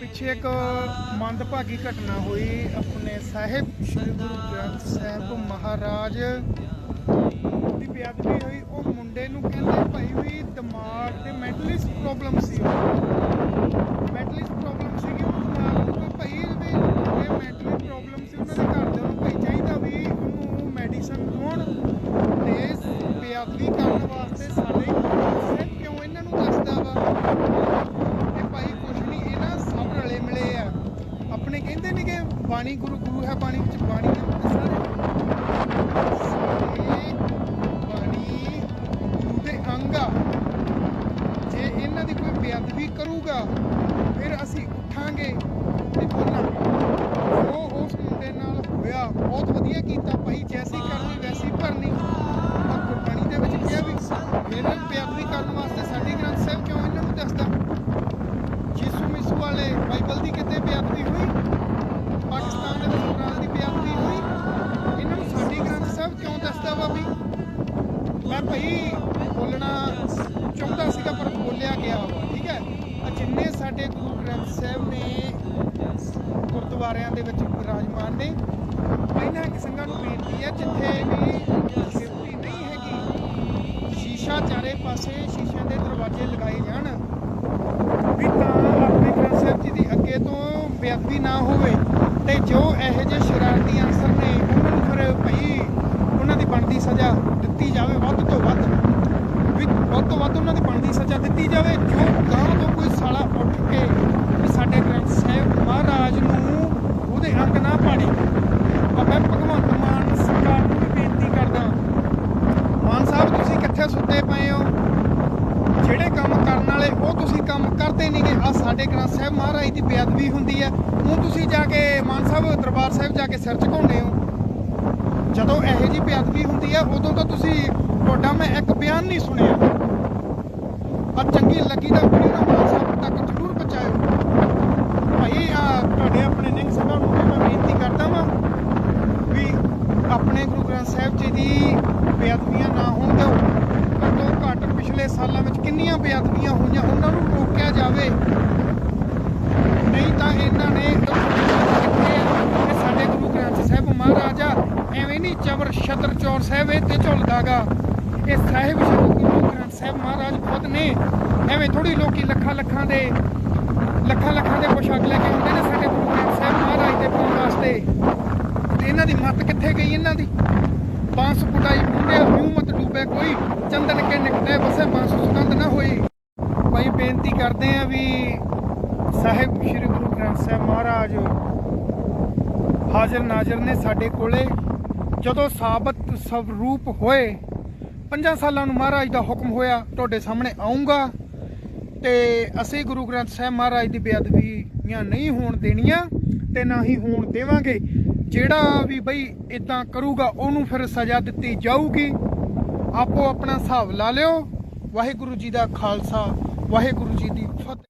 ਪਿੱਛੇ ਇੱਕ ਮੰਦਭਾਗੀ ਘਟਨਾ ਹੋਈ। ਆਪਣੇ ਸਾਹਿਬ, ਸ੍ਰੀ ਗੁਰੂ ਗ੍ਰੰਥ ਸਾਹਿਬ ਮਹਾਰਾਜ ਦੀ ਬੇਅਦਬੀ ਹੋਈ। ਉਹ ਮੁੰਡੇ ਨੂੰ ਕਹਿੰਦੇ ਭਾਈ ਵੀ ਦਿਮਾਗ ਤੇ ਮੈਂਟਲਿਸਟ ਪ੍ਰੋਬਲਮ ਸੀ ਮੈਂਟਲਿਸਟ ਪ੍ਰੋਬਲਮ ਸੀ ਕਿ ਉਹਨੂੰ ਦਿਮਾਗ ਨੂੰ ਭਾਈ ਵੀ ਇਹ ਮੈਂਟਲੀ ਪ੍ਰੋਬਲਮ ਸੀ ਉਹਨਾਂ ਦੇ ਘਰ ਦੇ ਨੂੰ ਭਾਈ ਚਾਹੀਦਾ ਵੀ ਉਹਨੂੰ ਮੈਡੀਸਨ ਦਵਾਉਣ। ਤੇ ਬੇਅਦਬੀ ਕਰ ਵਾਸਤੇ ਸਾਡੇ ਸਾਹਿਬ ਕਿਉਂ ਇਹਨਾਂ ਨੂੰ ਦੱਸਦਾ ਵਾ ਇਹ ਭਾਈ ਕੁਛ ਨਹੀਂ ਇਹ ਨਾ ਸਭ ਰਲੇ ਮਿਲੇ ਆ ਆਪਣੇ ਕਹਿੰਦੇ ਨੇ ਬਾਣੀ ਗੁਰੂ ਗੁਰੂ ਹੈ ਬਾਣੀ ਵਿੱਚ ਬਾਣੀ ਦੇ ਸਾਰੇ ਸਾਰੇ। ਗੁਰੂ ਦੇ ਅੰਗ ਆ। ਜੇ ਇਹਨਾਂ ਦੀ ਕੋਈ ਬੇਅਦਬੀ ਕਰੂਗਾ, ਫਿਰ ਅਸੀਂ ਉੱਠਾਂਗੇ ਤੇ ਬੋਲਾਂਗੇ। ਉਹ ਉਸ ਮੁੰਡੇ ਨਾਲ ਹੋਇਆ। ਬਹੁਤ ਵਧੀਆ ਕੀਤਾ ਭਾਈ, ਜੈਸੀ ਕਰਨੀ, ਵੈਸੀ ਭਰਨੀ। ਪਰ ਗੁਰਬਾਣੀ ਦੇ ਵਿੱਚ ਕਿਹਾ ਵੀ ਇਹਨਾਂ ਨੂੰ ਬੇਅਦਬੀ ਕਰਨ ਵਾਸਤੇ ਸਾਡੀ ਗ੍ਰੰਥ ਸਾਹਿਬ ਕਿਉਂ ਇਹਨਾਂ ਨੂੰ ਦੱਸਦਾ ਯਿਸੂ ਮਿਸੂ ਵਾਲੇ ਬਾਈਬਲ ਦੀ ਕਿਤੇ ਬੇਅਦਬੀ ਹੋਈ ਪਾਕਿਸਤਾਨ ਦੇ ਮੁਸਲਮਾਨਾਂ ਦੀ ਬੇਅਦਬੀ ਹੋਈ ਇਹਨਾਂ ਨੂੰ ਸਾਡੀ ਗ੍ਰੰਥ ਸਾਹਿਬ ਕਿਉਂ ਦੱਸਦਾ ਵਾ ਵੀ ਮੈਂ ਭਾਈ ਬੋਲਣਾ ਚਾਹੁੰਦਾ ਸੀਗਾ, ਪਰ ਬੋਲਿਆ ਗਿਆ ਵਾ। ਠੀਕ ਹੈ? ਜਿੰਨੇ ਸਾਡੇ ਗੁਰੂ ਗ੍ਰੰਥ ਸਾਹਿਬ ਨੇ ਗੁਰਦੁਆਰਿਆਂ ਦੇ ਵਿੱਚ ਵਿਰਾਜਮਾਨ ਨੇ, ਇਹਨਾਂ ਕਿ ਸੰਗਾਂ ਨੂੰ ਬੇਨਤੀ ਹੈ, ਜਿੱਥੇ ਵੀ ਸੇਫਟੀ ਨਹੀਂ ਹੈਗੀ, ਸ਼ੀਸ਼ਾ ਚਾਰੇ ਪਾਸੇ ਸ਼ੀਸ਼ਿਆਂ ਦੇ ਦਰਵਾਜ਼ੇ ਲਗਾਏ ਜਾਣ, ਵੀ ਤਾਂ ਆਪਣੇ ਗ੍ਰੰਥ ਸਾਹਿਬ ਜੀ ਦੀ ਅੱਗੇ ਤੋਂ ਬੇਅਦਬੀ ਨਾ ਹੋਵੇ। ਤੇ ਜੋ ਇਹੋ ਜਿਹੇ ਸ਼ਰਾਰਤੀ ਅਨਸਰ ਨੇ, ਉਹਨਾਂ ਨੂੰ ਫਿਰ ਭਈ ਸਜ਼ਾ ਦਿੱਤੀ ਜਾਵੇ ਵੱਧ ਤੋਂ ਵੱਧ। ਵੀ ਵੱਧ ਤੋਂ ਵੱਧ ਉਹਨਾਂ ਦੀ ਬਣਦੀ ਸਜ਼ਾ ਦਿੱਤੀ ਜਾਵੇ। ਜੋ ਗਾਂ ਤੋਂ ਕੋਈ ਸਾਲਾ ਉੱਠ ਕੇ ਵੀ ਸਾਡੇ ਗ੍ਰੰਥ ਸਾਹਿਬ ਮਹਾਰਾਜ ਨੂੰ ਉਹਦੇ ਅੰਗ ਨਾ ਪਾੜੇ। ਮੈਂ ਭਗਵੰਤ ਮਾਨ ਸਰਕਾਰ ਨੂੰ ਵੀ ਬੇਨਤੀ ਕਰਦਾ ਮਾਨ ਸਾਹਿਬ, ਤੁਸੀਂ ਕਿੱਥੇ ਸੁੱਤੇ ਪਏ ਹੋ? ਜਿਹੜੇ ਕੰਮ ਕਰਨ ਵਾਲੇ, ਉਹ ਤੁਸੀਂ ਕੰਮ ਕਰਦੇ ਨਹੀਂਗੇ ਆ ਸਾਡੇ ਗ੍ਰੰਥ ਸਾਹਿਬ ਮਹਾਰਾਜ ਦੀ ਬੇਅਦਬੀ ਹੁੰਦੀ ਹੈ। ਉਹ ਤੁਸੀਂ ਜਾ ਕੇ ਮਾਨ ਸਾਹਿਬ ਦਰਬਾਰ ਸਾਹਿਬ ਜਾ ਕੇ ਸਿਰ ਝੁਕਾਉਂਦੇ ਹੋ। ਜਦੋਂ ਇਹੋ ਜਿਹੀ ਬੇਅਦਬੀ ਹੁੰਦੀ ਹੈ ਉਦੋਂ ਤਾਂ ਤੁਸੀਂ ਤੁਹਾਡਾ ਮੈਂ ਇੱਕ ਬਿਆਨ ਨਹੀਂ ਸੁਣਿਆ। ਆ ਚੰਗੀ ਲੱਗੀ ਤਾਂ ਵੀਡੀਓ ਨਾ ਮਾਨ ਸਾਹਿਬ ਤੱਕ ਜ਼ਰੂਰ ਪਹੁੰਚਾਇਓ। ਭਾਈ ਆ ਤੁਹਾਡੇ ਆਪਣੇ ਨਿੰਗ ਸਭਾ ਨੂੰ ਵੀ ਮੈਂ ਬੇਨਤੀ ਕਰਦਾ ਵਾਂ ਵੀ ਆਪਣੇ ਗੁਰੂ ਗ੍ਰੰਥ ਸਾਹਿਬ ਜੀ ਦੀ ਬੇਅਦਬੀਆਂ ਨਾ ਹੋਣ ਦਿਓ ਘੱਟੋ ਘੱਟ ਪਿਛਲੇ ਸਾਲਾਂ ਵਿੱਚ ਕਿੰਨੀਆਂ ਬੇਅਦਬੀਆਂ ਹੋਈਆਂ ਉਹਨਾਂ ਨੂੰ ਰੋਕਿਆ ਜਾਵੇ ਨਹੀਂ ਤਾਂ ਇਹਨਾਂ ਨੇ ਕਿੱਥੇ ਆ ਇਹ ਸਾਡੇ ਗੁਰੂ ਗ੍ਰੰਥ ਸਾਹਿਬ ਮਹਾਰਾਜਾ ਚਬਰ ਛਤਰ ਚੌਰ ਸਾਹਿਬ ਇਹ ਤੇ ਝੁਲਦਾਗਾ। ਇਹ ਸਾਹਿਬ ਸ਼੍ਰੀ ਗੁਰੂ ਗ੍ਰੰਥ ਸਾਹਿਬ ਮਹਾਰਾਜ ਖੁਦ ਨੇ ਐਵੇਂ ਥੋੜੀ ਲੋਕੀ ਲੱਖਾਂ ਲੱਖਾਂ ਦੇ ਲੱਖਾਂ ਲੱਖਾਂ ਦੇ ਪੋਸ਼ਾਕ ਲੈ ਕੇ ਆਉਂਦੇ ਨੇ ਸਾਡੇ ਗੁਰੂ ਗ੍ਰੰਥ ਸਾਹਿਬ ਮਹਾਰਾਜ ਦੇ ਪਾਉਣ ਵਾਸਤੇ। ਤੇ ਇਹਨਾਂ ਦੀ ਮੱਤ ਕਿੱਥੇ ਗਈ ਇਹਨਾਂ ਦੀ? ਬਾਂਸ ਪੁਟਾਈ ਮੁੰਡੇ ਕਿਉਂ ਮਤ ਡੂਬੇ ਕੋਈ? ਚੰਦਨ ਕੇ ਨਿਕਟੇ ਬਸੇ ਬਾਂਸ ਸੁਗੰਧ ਨਾ ਹੋਈ ਭਾਈ ਬੇਨਤੀ ਕਰਦੇ ਆ ਵੀ ਸਾਹਿਬ ਸ੍ਰੀ ਗੁਰੂ ਗ੍ਰੰਥ ਸਾਹਿਬ ਮਹਾਰਾਜ ਹਾਜ਼ਰ ਨਾਜ਼ਰ ਨੇ ਸਾਡੇ ਕੋਲੇ। ਜਦੋਂ ਸਾਬਤ ਸਵਰੂਪ ਹੋਏ, ਪੰਜਾਂ ਸਾਲਾਂ ਨੂੰ ਮਹਾਰਾਜ ਦਾ ਹੁਕਮ ਹੋਇਆ, ਤੁਹਾਡੇ ਸਾਹਮਣੇ ਆਉਂਗਾ ਤੇ ਅਸੀਂ ਗੁਰੂ ਗ੍ਰੰਥ ਸਾਹਿਬ ਮਹਾਰਾਜ ਦੀ ਬੇਅਦਬੀਆਂ ਨਹੀਂ ਹੋਣ ਦੇਣੀਆਂ ਤੇ ਨਾ ਹੀ ਹੋਣ ਦੇਵਾਂਗੇ। ਜਿਹੜਾ ਵੀ ਬਈ ਇਦਾਂ ਕਰੂਗਾ, ਉਹਨੂੰ ਫਿਰ ਸਜ਼ਾ ਦਿੱਤੀ ਜਾਊਗੀ। ਆਪੋ ਆਪਣਾ ਹਿਸਾਬ ਲਾ ਲਿਓ। ਵਾਹਿਗੁਰੂ ਜੀ ਦਾ ਖਾਲਸਾ, ਵਾਹਿਗੁਰੂ ਜੀ ਦੀ ਫਤਿਹ।